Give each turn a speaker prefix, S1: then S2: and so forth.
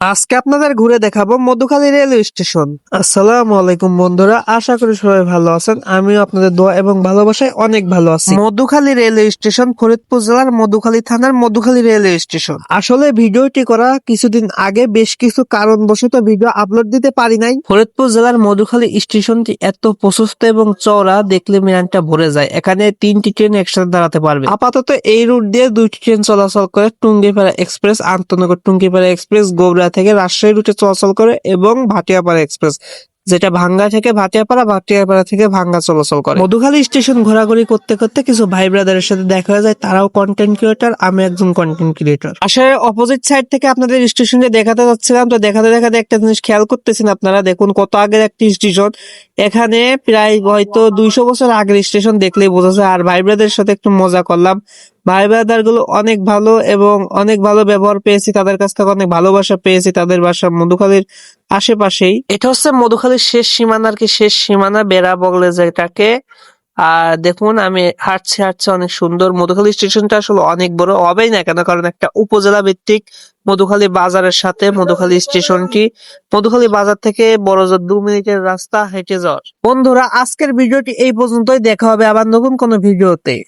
S1: আজকে আপনাদের ঘুরে দেখাবো মধুখালী রেলওয়ে স্টেশন। আসসালাম আলাইকুম বন্ধুরা, আশা করি সবাই ভালো আছেন। আমিও আপনাদের দোয়া এবং ভালোবাসায় অনেক ভালো আছি। মধুখালী রেলওয়ে স্টেশন ফরিদপুর জেলার মধুখালী থানার মধুখালী রেলওয়ে স্টেশন। আসলে ভিডিওটি করা কিছুদিন আগে বেশ কিছু কারণবশত ভিডিও আপলোড দিতে পারি নাই। ফরিদপুর জেলার মধুখালী স্টেশনটি এত প্রশস্ত এবং চওড়া, দেখলে মিরানটা ভরে যায়। এখানে তিনটি ট্রেন একসাথে দাঁড়াতে পারবে। আপাতত এই রুট দিয়ে দুইটি ট্রেন চলাচল করে টুঙ্গিপাড়া এক্সপ্রেস, আন্তনগর টুঙ্গিপাড়া এক্সপ্রেস গোবরা থেকে রাজশাহী রুটে চলাচল করে এবং ভাটিয়াপাড়া এক্সপ্রেস। যেটা ভাঙ্গা থেকে ভাটিয়াপাড়া ভাটিয়াপাড়া থেকে ভাঙ্গা চলাচল করে। মধুখালী স্টেশন ঘোরাঘুরি করতে করতে কিছু ভাই ব্রাদারের সাথে দেখা হয়ে যায় তারাও কন্টেন্ট ক্রিয়েটর আমি একজন কন্টেন্ট ক্রিয়েটর আসলে অপোজিট সাইড থেকে আপনাদের স্টেশনটা দেখাতে যাচ্ছিলাম তো দেখাতে দেখাতে একটা জিনিস খেয়াল করতেছেন আপনারা দেখুন কত আগের একটি স্টেশন এখানে প্রায় হয়তো দুইশো বছর আগের স্টেশন দেখলেই বোঝা যায় আর ভাই ব্রাদারের সাথে একটু মজা করলাম। ভাই ব্রাদারগুলো অনেক ভালো এবং অনেক ভালো ব্যবহার পেয়েছি তাদের কাছ থেকে অনেক ভালোবাসা পেয়েছি তাদের বাসা মধুখালীর আশেপাশেই। এটা হচ্ছে মধুখালীর শেষ সীমানার কি শেষ সীমানা বেড়া বগলে যেটাকে। আর দেখুন, আমি হাঁটছি হাঁটছি অনেক সুন্দর। মধুখালী স্টেশনটা আসলে অনেক বড়, হবেই না কেন? কারণ একটা উপজেলা ভিত্তিক মধুখালী বাজারের সাথে মধুখালী স্টেশনটি। মধুখালী বাজার থেকে বড় জোর দু মিনিটের রাস্তা হেঁটে যাওয়ার। বন্ধুরা, আজকের ভিডিওটি এই পর্যন্তই। দেখা হবে আবার নতুন কোনো ভিডিওতে।